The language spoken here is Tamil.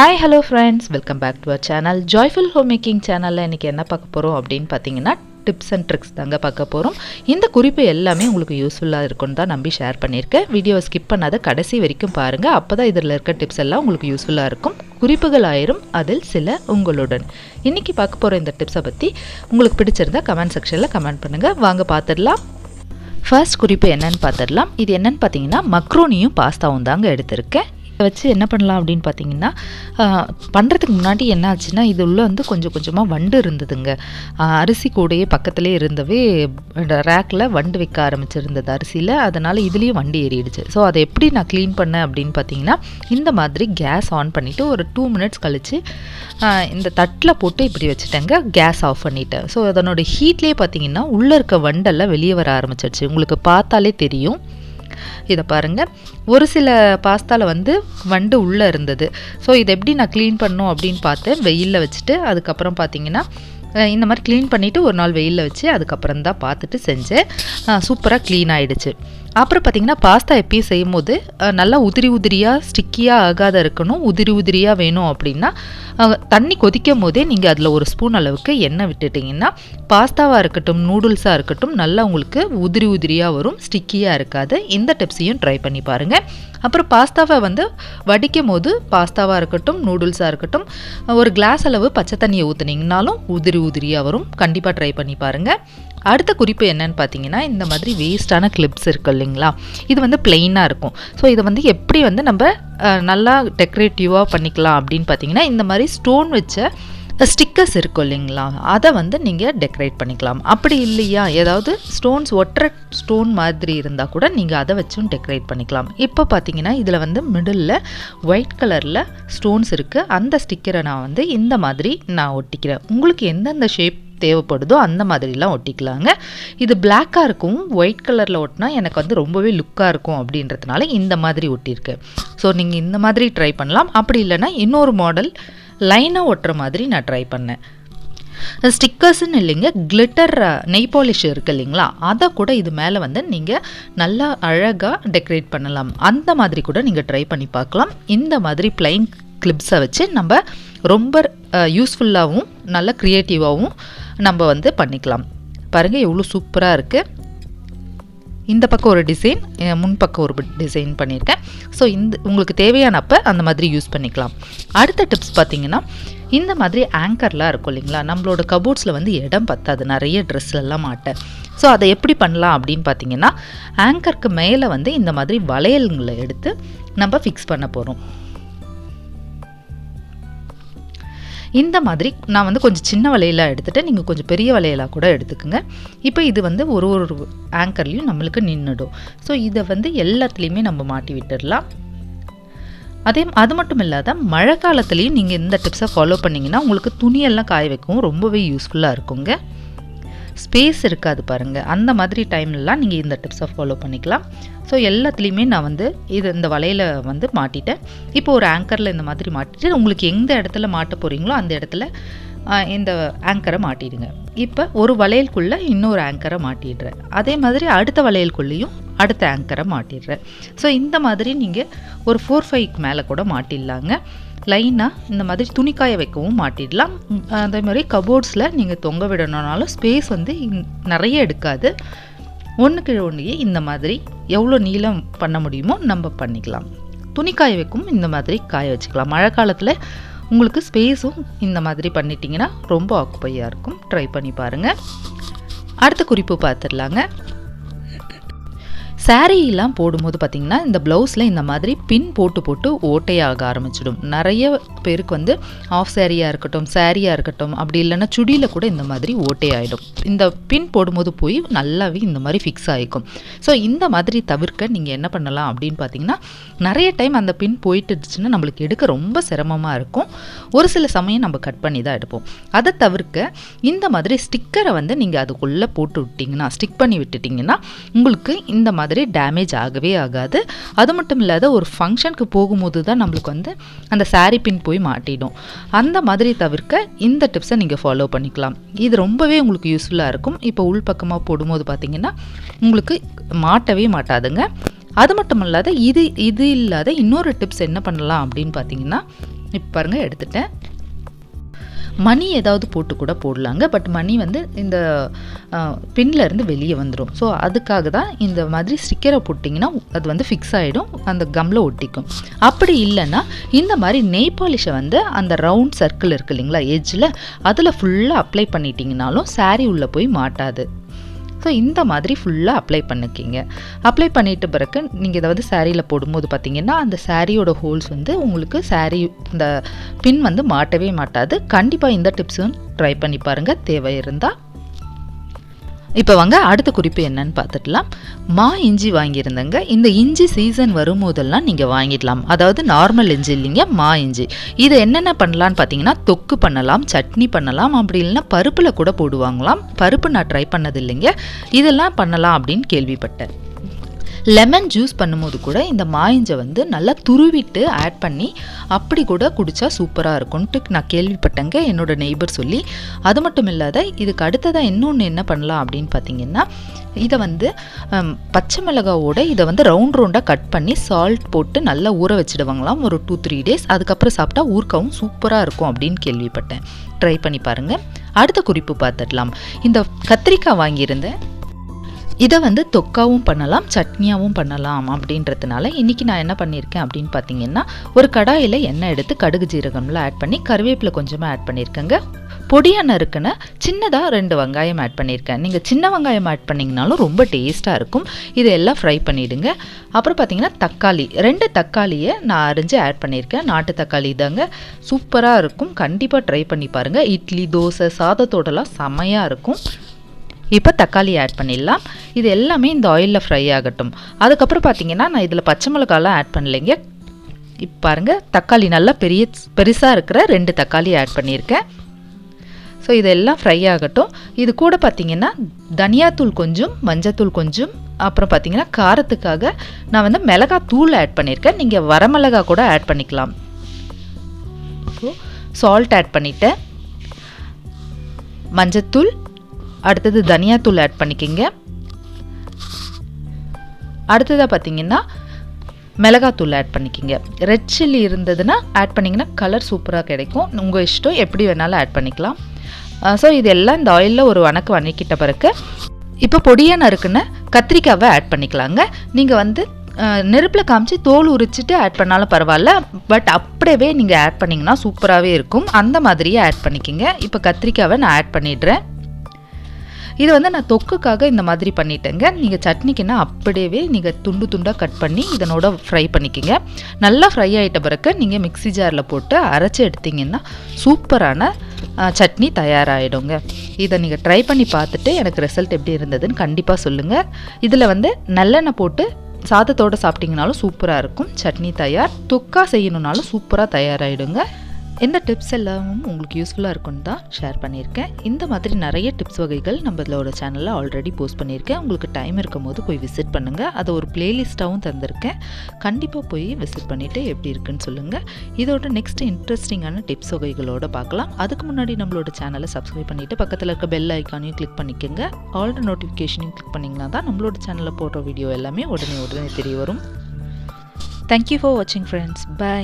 Hi hello friends welcome back to our channel joyful home making சேனலில் இன்றைக்கி என்ன பார்க்க போகிறோம் அப்படின்னு பார்த்தீங்கன்னா டிப்ஸ் அண்ட் ட்ரிக்ஸ் தாங்க பார்க்க போகிறோம் இந்த குறிப்பு எல்லாமே உங்களுக்கு யூஸ்ஃபுல்லாக இருக்கும்னு தான் நம்பி ஷேர் பண்ணியிருக்கேன். வீடியோவை ஸ்கிப் பண்ணாத கடைசி வரைக்கும் பாருங்கள் அப்போ தான் இதில் இருக்க டிப்ஸ் எல்லாம் உங்களுக்கு யூஸ்ஃபுல்லாக இருக்கும். குறிப்புகள் ஆயிரும் அதில் சில உங்களுடன். இன்றைக்கி பார்க்க போகிற இந்த டிப்ஸை பற்றி உங்களுக்கு பிடிச்சிருந்தா கமெண்ட் செக்ஷனில் கமெண்ட் பண்ணுங்கள் வாங்க பார்த்துடலாம். ஃபர்ஸ்ட் குறிப்பு என்னன்னு பார்த்துடலாம். இது என்னன்னு பார்த்தீங்கன்னா மக்ரோனியும் பாஸ்தாவும் தாங்க எடுத்திருக்கேன். வச்சு என்ன பண்ணலாம் அப்படின்னு பார்த்தீங்கன்னா பண்ணுறதுக்கு முன்னாடி என்ன ஆச்சுன்னா இது உள்ளே வந்து கொஞ்சம் கொஞ்சமாக வண்டு இருந்ததுங்க. அரிசி கூடையே பக்கத்துலேயே இருந்தவே ரேக்கில் வண்டு வைக்க ஆரம்பிச்சிருந்தது அரிசியில். அதனால் இதுலேயும் வண்டு ஏறிடுச்சு. ஸோ அதை எப்படி நான் க்ளீன் பண்ணேன் அப்படின்னு பார்த்தீங்கன்னா இந்த மாதிரி கேஸ் ஆன் பண்ணிவிட்டு ஒரு டூ மினிட்ஸ் கழித்து இந்த தட்டில் போட்டு இப்படி வச்சுட்டேங்க கேஸ் ஆஃப் பண்ணிட்டேன் ஸோ அதனோட ஹீட்லேயே பார்த்தீங்கன்னா உள்ளே இருக்க வண்டெல்லாம் வெளியே வர ஆரம்பிச்சிருச்சு. உங்களுக்கு பார்த்தாலே தெரியும். இதை பாருங்கள் ஒரு சில பாஸ்தாவில் வந்து வண்டு உள்ளே இருந்தது. ஸோ இதை எப்படி நான் க்ளீன் பண்ணும் அப்படின்னு பார்த்தேன் வெயிலில் வச்சுட்டு அதுக்கப்புறம் பார்த்தீங்கன்னா இந்த மாதிரி க்ளீன் பண்ணிவிட்டு ஒரு நாள் வெயிலில் வச்சு அதுக்கப்புறம் தான் பார்த்துட்டு செஞ்சேன். சூப்பராக க்ளீன் ஆகிடுச்சு அப்புறம் பார்த்தீங்கன்னா பாஸ்தா எப்பயும் செய்யும் போது நல்லா உதிரி உதிரியாக ஸ்டிக்கியாக ஆகாத இருக்கணும். உதிரி உதிரியாக வேணும் அப்படின்னா தண்ணி கொதிக்கும் போதே நீங்கள் அதில் ஒரு ஸ்பூன் அளவுக்கு எண்ணெய் விட்டுட்டிங்கன்னா பாஸ்தாவாக இருக்கட்டும் நூடுல்ஸாக இருக்கட்டும் நல்லா உங்களுக்கு உதிரி உதிரியாக வரும் ஸ்டிக்கியாக இருக்காது. இந்த டிப்ஸையும் ட்ரை பண்ணி பாருங்கள் அப்புறம் பாஸ்தாவை வந்து வடிக்கும் போது பாஸ்தாவாக இருக்கட்டும் நூடுல்ஸாக இருக்கட்டும் ஒரு கிளாஸ் அளவு பச்சை தண்ணியை ஊற்றுனீங்கனாலும் உதிரி உதிரியாக வரும். கண்டிப்பாக ட்ரை பண்ணி பாருங்கள் அடுத்த குறிப்பு என்னன்னு பார்த்தீங்கன்னா இந்த மாதிரி வேஸ்ட்டான கிளிப்ஸ் இருக்குது இல்லைங்களா? இது வந்து பிளெயினாக இருக்கும். ஸோ இதை வந்து எப்படி வந்து நம்ம நல்லா டெக்கரேட்டிவாக பண்ணிக்கலாம் அப்படின்னு பார்த்தீங்கன்னா இந்த மாதிரி ஸ்டோன் வச்ச ஸ்டிக்கர்ஸ் இருக்கும் இல்லைங்களா? அதை வந்து நீங்கள் டெக்கரேட் பண்ணிக்கலாம். அப்படி இல்லையா? ஏதாவது ஸ்டோன்ஸ் ஒற்றை ஸ்டோன் மாதிரி இருந்தால் கூட நீங்கள் அதை வச்சும் டெக்கரேட் பண்ணிக்கலாம். இப்போ பார்த்தீங்கன்னா இதில் வந்து மிடில் ஒயிட் கலரில் ஸ்டோன்ஸ் இருக்குது அந்த ஸ்டிக்கரை நான் வந்து இந்த மாதிரி நான் ஒட்டிக்கிறேன். உங்களுக்கு எந்தெந்த ஷேப் தேவைப்படுதோ அந்த மாதிரிலாம் ஒட்டிக்கலாங்க. இது பிளாக்காக இருக்கும் ஒயிட் கலரில் ஒட்டினா எனக்கு வந்து ரொம்பவே லுக்காக இருக்கும் அப்படின்றதுனால இந்த மாதிரி ஒட்டியிருக்கு. ஸோ நீங்கள் இந்த மாதிரி ட்ரை பண்ணலாம். அப்படி இல்லைன்னா இன்னொரு மாடல் லைனாக ஒட்டுற மாதிரி நான் ட்ரை பண்ணேன். ஸ்டிக்கர்ஸ்ன்னு இல்லைங்க கிளிட்டர் நெய் பாலிஷ் இருக்குது இல்லைங்களா? அதை கூட இது மேலே வந்து நீங்கள் நல்லா அழகாக டெக்கரேட் பண்ணலாம். அந்த மாதிரி கூட நீங்கள் ட்ரை பண்ணி பார்க்கலாம். இந்த மாதிரி பிளைன் கிளிப்ஸை வச்சு நம்ம ரொம்ப யூஸ்ஃபுல்லாகவும் நல்ல க்ரியேட்டிவாகவும் நம்ம வந்து பண்ணிக்கலாம். பாருங்கள் எவ்வளோ சூப்பராக இருக்குது இந்த பக்கம் ஒரு டிசைன் முன் பக்கம் ஒரு டிசைன் பண்ணியிருக்கேன். ஸோ இந்த உங்களுக்கு தேவையானப்போ அந்த மாதிரி யூஸ் பண்ணிக்கலாம். அடுத்த டிப்ஸ் பார்த்தீங்கன்னா இந்த மாதிரி ஆங்கர்லாம் இருக்கும் இல்லைங்களா? நம்மளோட கபோர்ட்ஸில் வந்து இடம் பத்தாது. நிறைய ட்ரெஸ்லெல்லாம் மாட்டேன் ஸோ அதை எப்படி பண்ணலாம் அப்படின்னு பார்த்தீங்கன்னா ஆங்கருக்கு மேலே வந்து இந்த மாதிரி வளையல்களை எடுத்து நம்ம ஃபிக்ஸ் பண்ண போகிறோம் இந்த மாதிரி நான் வந்து கொஞ்சம் சின்ன வலையிலாக எடுத்துகிட்டு நீங்கள் கொஞ்சம் பெரிய வளையலாக கூட எடுத்துக்கோங்க. இப்போ இது வந்து ஒரு ஒரு ஆங்கர்லேயும் நம்மளுக்கு நின்றுடும் ஸோ இதை வந்து எல்லாத்துலேயுமே நம்ம மாட்டி விட்டுடலாம். அதே அது மட்டும் இல்லாத மழை காலத்துலேயும் நீங்கள் இந்த டிப்ஸை ஃபாலோ பண்ணிங்கன்னா உங்களுக்கு துணியெல்லாம் காய வைக்கவும் ரொம்பவே யூஸ்ஃபுல்லாக இருக்குங்க. ஸ்பேஸ் இருக்காது பாருங்கள் அந்த மாதிரி டைம்லலாம் நீங்கள் இந்த டிப்ஸை ஃபாலோ பண்ணிக்கலாம். ஸோ எல்லாத்துலேயுமே நான் வந்து இது இந்த வலையில் வந்து மாட்டிட்டேன். இப்போ ஒரு ஆங்கரில் இந்த மாதிரி மாட்டிட்டு உங்களுக்கு எந்த இடத்துல மாட்ட போகிறீங்களோ அந்த இடத்துல இந்த ஆங்கரை மாட்டிடுங்க. இப்போ ஒரு வளையலுக்குள்ளே இன்னொரு ஆங்கரை மாட்டிடுறேன். அதே மாதிரி அடுத்த வளையலுக்குள்ளேயும் அடுத்த ஆங்கரை மாட்டிடுறேன். ஸோ இந்த மாதிரி நீங்கள் ஒரு ஃபோர் ஃபைவ்க்கு மேலே கூட மாட்டிடலாங்க. லைனாக இந்த மாதிரி துணிக்காய வைக்கவும் மாட்டிடலாம். அதே மாதிரி கபோர்ட்ஸில் நீங்கள் தொங்க விடணும்னாலும் ஸ்பேஸ் வந்து நிறைய எடுக்காது. ஒன்றுக்கு ஒன்றையே இந்த மாதிரி எவ்வளோ நீளம் பண்ண முடியுமோ நம்ம பண்ணிக்கலாம். துணி காய வைக்கவும் இந்த மாதிரி காய வச்சுக்கலாம். மழை காலத்தில் உங்களுக்கு ஸ்பேஸும் இந்த மாதிரி பண்ணிட்டீங்கன்னா ரொம்ப ஆக்குப்பையாக இருக்கும். ட்ரை பண்ணி பாருங்கள் அடுத்த குறிப்பு பார்த்துடலாங்க. சாரீலாம் போடும்போது பார்த்தீங்கன்னா இந்த ப்ளவுஸில் இந்த மாதிரி பின் போட்டு போட்டு ஓட்டையாக ஆரம்பிச்சிடும். நிறைய பேருக்கு வந்து ஆஃப் சாரியாக இருக்கட்டும் சாரியாக இருக்கட்டும் அப்படி இல்லைன்னா சுடியில் கூட இந்த மாதிரி ஓட்டையாயிடும். இந்த பின் போடும்போது போய் நல்லாவே இந்த மாதிரி ஃபிக்ஸ் ஆகிக்கும் ஸோ இந்த மாதிரி தவிர்க்க நீங்கள் என்ன பண்ணலாம் அப்படின்னு பார்த்தீங்கன்னா நிறைய டைம் அந்த பின் போயிட்டுச்சுன்னா நம்மளுக்கு எடுக்க ரொம்ப சிரமமாக இருக்கும். ஒரு சில சமயம் நம்ம கட் பண்ணி தான் எடுப்போம். அதை தவிர்க்க இந்த மாதிரி ஸ்டிக்கரை வந்து நீங்கள் அதுக்குள்ளே போட்டு விட்டிங்கன்னா ஸ்டிக் பண்ணி விட்டுட்டிங்கன்னா உங்களுக்கு இந்த மாதிரி டேமேஜ் ஆகவே ஆகாது. அது மட்டும் இல்லாத ஒரு ஃபங்க்ஷனுக்கு போகும்போது தான் நம்மளுக்கு வந்து அந்த சாரீ பின் போய் மாட்டிடும். அந்த மாதிரி தவிர்க்க இந்த டிப்ஸை நீங்கள் ஃபாலோ பண்ணிக்கலாம். இது ரொம்பவே உங்களுக்கு யூஸ்ஃபுல்லாக இருக்கும். இப்போ உள்பக்கமாக போடும்போது பார்த்தீங்கன்னா உங்களுக்கு மாட்டவே மாட்டாதுங்க. அது மட்டும் இல்லாத இது இது இல்லாத இன்னொரு டிப்ஸ் என்ன பண்ணலாம் அப்படின்னு பார்த்தீங்கன்னா இப்போ பாருங்கள் எடுத்துட்டேன். மணி ஏதாவது போட்டு கூட போடலாங்க. பட் மணி வந்து இந்த பின்லேருந்து வெளியே வந்துடும் ஸோ அதுக்காக தான் இந்த மாதிரி ஸ்டிக்கரை போட்டிங்கன்னா அது வந்து ஃபிக்ஸ் ஆகிடும் அந்த கம்மில் ஒட்டிக்கும். அப்படி இல்லைன்னா இந்த மாதிரி நெய் பாலிஷை வந்து அந்த ரவுண்ட் சர்க்கிள் இருக்கு இல்லைங்களா எஜ்ஜில் அதில் ஃபுல்லாக அப்ளை பண்ணிட்டீங்கனாலும் saree உள்ளே போய் மாட்டாது. ஸோ இந்த மாதிரி ஃபுல்லாக அப்ளை பண்ணிக்கிங்க அப்ளை பண்ணிட்ட பிறகு நீங்கள் இதை வந்து சாரியில் போடும்போது பார்த்தீங்கன்னா அந்த சாரியோட ஹோல்ஸ் வந்து உங்களுக்கு சாரி இந்த பின் வந்து மாட்டவே மாட்டாது. கண்டிப்பாக இந்த டிப்ஸும் ட்ரை பண்ணி பாருங்கள் தேவை இருந்தால் இப்போ வாங்க அடுத்த குறிப்பு என்னன்னு பார்த்துடலாம். மா இஞ்சி வாங்கியிருந்தேங்க. இந்த இஞ்சி சீசன் வரும்போதெல்லாம் நீங்கள் வாங்கிடலாம். அதாவது நார்மல் இஞ்சி இல்லைங்க மா இஞ்சி. இதை என்னென்ன பண்ணலான்னு பார்த்தீங்கன்னா தொக்கு பண்ணலாம் சட்னி பண்ணலாம் அப்படி இல்லைன்னா பருப்பில் கூட போடுவாங்களாம். பருப்பு நான் ட்ரை பண்ணது இல்லைங்க இதெல்லாம் பண்ணலாம் அப்படின்னு கேள்விப்பட்டேன். லெமன் ஜூஸ் பண்ணும்போது கூட இந்த மாயஞ்சை வந்து நல்லா துருவிட்டு ஆட் பண்ணி அப்படி கூட குடித்தா சூப்பராக இருக்கும்ன்ட்டு நான் கேள்விப்பட்டேங்க. என்னோட நெய்பர் சொல்லி. அது மட்டும் இல்லாத இதுக்கு அடுத்ததாக இன்னொன்று என்ன பண்ணலாம் அப்படின்னு பார்த்தீங்கன்னா இதை வந்து பச்சை மிளகாவோட இதை வந்து ரவுண்ட் ரவுண்டாக கட் பண்ணி சால்ட் போட்டு நல்லா ஊற வச்சிடுவாங்களாம். ஒரு டூ த்ரீ டேஸ் அதுக்கப்புறம் சாப்பிட்டா ஊர்க்கவும் சூப்பராக இருக்கும் அப்படின்னு கேள்விப்பட்டேன். ட்ரை பண்ணி பாருங்கள் அடுத்த குறிப்பு பார்த்துடலாம் இந்த கத்திரிக்காய் வாங்கியிருந்தேன். இதை வந்து தொக்காவும் பண்ணலாம் சட்னியாகவும் பண்ணலாம் அப்படின்றதுனால இன்றைக்கி நான் என்ன பண்ணியிருக்கேன் அப்படின்னு பார்த்தீங்கன்னா ஒரு கடாயில் எண்ணெய் எடுத்து கடுகு ஜீரகம்லாம் ஆட் பண்ணி கருவேப்பிலை கொஞ்சமாக ஆட் பண்ணியிருக்கேங்க. பொடியாக நறுக்குன்னு சின்னதாக ரெண்டு வெங்காயம் ஆட் பண்ணியிருக்கேன். நீங்கள் சின்ன வெங்காயம் ஆட் பண்ணிங்கனாலும் ரொம்ப டேஸ்ட்டாக இருக்கும். இதையெல்லாம் ஃப்ரை பண்ணிவிடுங்க அப்புறம் பார்த்தீங்கன்னா தக்காளி ரெண்டு தக்காளியை நான் அரிஞ்சு ஆட் பண்ணியிருக்கேன். நாட்டு தக்காளி தாங்க சூப்பராக இருக்கும். கண்டிப்பாக ட்ரை பண்ணி பாருங்கள் இட்லி தோசை சாதத்தோடலாம் செமையாக இருக்கும். இப்போ தக்காளி ஆட் பண்ணிடலாம். இது எல்லாமே இந்த ஆயிலில் ஃப்ரை ஆகட்டும். அதுக்கப்புறம் பார்த்தீங்கன்னா நான் இதில் பச்சை மிளகாலாம் ஆட் பண்ணலைங்க. இப்போ பாருங்கள் தக்காளி நல்லா பெரிய பெருசாக இருக்கிற ரெண்டு தக்காளி ஆட் பண்ணியிருக்கேன். ஸோ இதெல்லாம் ஃப்ரை ஆகட்டும். இது கூட பார்த்தீங்கன்னா தனியாத்தூள் கொஞ்சம் மஞ்சத்தூள் கொஞ்சம் அப்புறம் பார்த்தீங்கன்னா காரத்துக்காக நான் வந்து மிளகாய் தூள் ஆட் பண்ணியிருக்கேன். நீங்கள் வரமிளகா கூட ஆட் பண்ணிக்கலாம். சால்ட் ஆட் பண்ணிட்டேன். மஞ்சத்தூள் அடுத்தது தனியாத்தூள் ஆட் பண்ணிக்கோங்க. அடுத்ததாக பார்த்தீங்கன்னா மிளகாத்தூள் ஆட் பண்ணிக்கிங்க. ரெட் சில்லி இருந்ததுன்னா ஆட் பண்ணிங்கன்னா கலர் சூப்பராக கிடைக்கும். உங்கள் இஷ்டம் எப்படி வேணாலும் ஆட் பண்ணிக்கலாம். ஸோ இதெல்லாம் இந்த ஆயிலில் ஒரு வணக்கு வணக்கிட்ட பிறகு இப்போ பொடியாக நறுக்குன்னு கத்திரிக்காவை ஆட் பண்ணிக்கலாங்க. நீங்கள் வந்து நெருப்பில் காமிச்சு தோல் உரிச்சிட்டு ஆட் பண்ணாலும் பரவாயில்ல. பட் அப்படியே நீங்கள் ஆட் பண்ணிங்கன்னா சூப்பராகவே இருக்கும். அந்த மாதிரியே ஆட் பண்ணிக்கிங்க. இப்போ கத்திரிக்காவை நான் ஆட் பண்ணிடுறேன். இது வந்து நான் தொக்குக்காக இந்த மாதிரி பண்ணிட்டேங்க. நீங்கள் சட்னிக்குன்னா அப்படியே நீங்கள் துண்டு துண்டாக கட் பண்ணி இதனோட ஃப்ரை பண்ணிக்கோங்க. நல்லா ஃப்ரை ஆகிட்ட பிறகு நீங்கள் மிக்ஸி ஜாரில் போட்டு அரைச்சி எடுத்தீங்கன்னா சூப்பரான சட்னி தயாராகிடுங்க இதை நீங்கள் ட்ரை பண்ணி பார்த்துட்டு எனக்கு ரிசல்ட் எப்படி இருந்ததுன்னு கண்டிப்பாக சொல்லுங்கள் இதில் வந்து நல்லெண்ணெய் போட்டு சாதத்தோடு சாப்பிட்டீங்கனாலும் சூப்பராக இருக்கும். சட்னி தயார். தொக்கா செய்யணுன்னாலும் சூப்பராக தயாராகிடுங்க இந்த டிப்ஸ் எல்லாமும் உங்களுக்கு யூஸ்ஃபுல்லாக இருக்கும்னு தான் ஷேர் பண்ணியிருக்கேன். இந்த மாதிரி நிறைய டிப்ஸ் வகைகள் நம்மளோட சேனலில் ஆல்ரெடி போஸ்ட் பண்ணியிருக்கேன். உங்களுக்கு டைம் இருக்கும் போது போய் விசிட் பண்ணுங்கள் அதை ஒரு பிளேலிஸ்ட்டாகவும் தந்திருக்கேன். கண்டிப்பாக போய் விசிட் பண்ணிவிட்டு எப்படி இருக்குன்னு சொல்லுங்கள் இதோட நெக்ஸ்ட் இன்ட்ரெஸ்டிங்கான டிப்ஸ் வகைகளோட பார்க்கலாம். அதுக்கு முன்னாடி நம்மளோட சேனலை சப்ஸ்கிரைப் பண்ணிவிட்டு பக்கத்தில் இருக்க பெல் ஐக்கானையும் கிளிக் பண்ணிக்கோங்க. ஆல்ரெடி நோட்டிஃபிகேஷனையும் கிளிக் பண்ணிங்கன்னா தான் நம்மளோட சேனலில் போடுற வீடியோ எல்லாமே உடனே உடனே தெரிய வரும். தேங்க்யூ ஃபார் வாட்சிங் ஃப்ரெண்ட்ஸ் பை